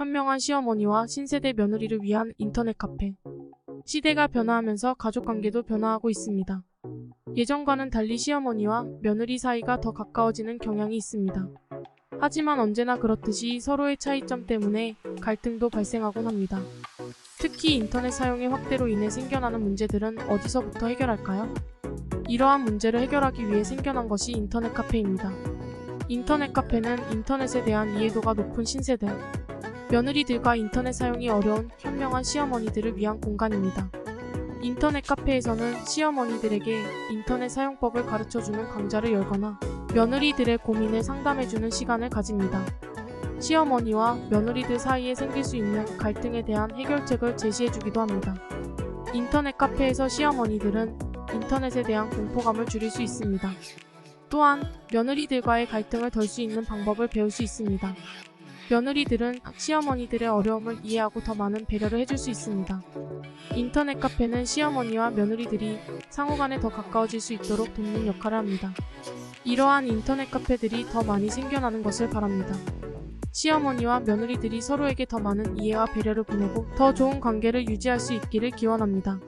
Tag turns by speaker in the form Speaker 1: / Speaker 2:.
Speaker 1: 현명한 시어머니와 신세대 며느리를 위한 인터넷 카페. 시대가 변화하면서 가족 관계도 변화하고 있습니다. 예전과는 달리 시어머니와 며느리 사이가 더 가까워지는 경향이 있습니다. 하지만 언제나 그렇듯이 서로의 차이점 때문에 갈등도 발생하곤 합니다. 특히 인터넷 사용의 확대로 인해 생겨나는 문제들은 어디서부터 해결할까요? 이러한 문제를 해결하기 위해 생겨난 것이 인터넷 카페입니다. 인터넷 카페는 인터넷에 대한 이해도가 높은 신세대, 며느리들과 인터넷 사용이 어려운 현명한 시어머니들을 위한 공간입니다. 인터넷 카페에서는 시어머니들에게 인터넷 사용법을 가르쳐주는 강좌를 열거나 며느리들의 고민을 상담해주는 시간을 가집니다. 시어머니와 며느리들 사이에 생길 수 있는 갈등에 대한 해결책을 제시해주기도 합니다. 인터넷 카페에서 시어머니들은 인터넷에 대한 공포감을 줄일 수 있습니다. 또한 며느리들과의 갈등을 덜 수 있는 방법을 배울 수 있습니다. 며느리들은 시어머니들의 어려움을 이해하고 더 많은 배려를 해줄 수 있습니다. 인터넷 카페는 시어머니와 며느리들이 상호간에 더 가까워질 수 있도록 돕는 역할을 합니다. 이러한 인터넷 카페들이 더 많이 생겨나는 것을 바랍니다. 시어머니와 며느리들이 서로에게 더 많은 이해와 배려를 보내고 더 좋은 관계를 유지할 수 있기를 기원합니다.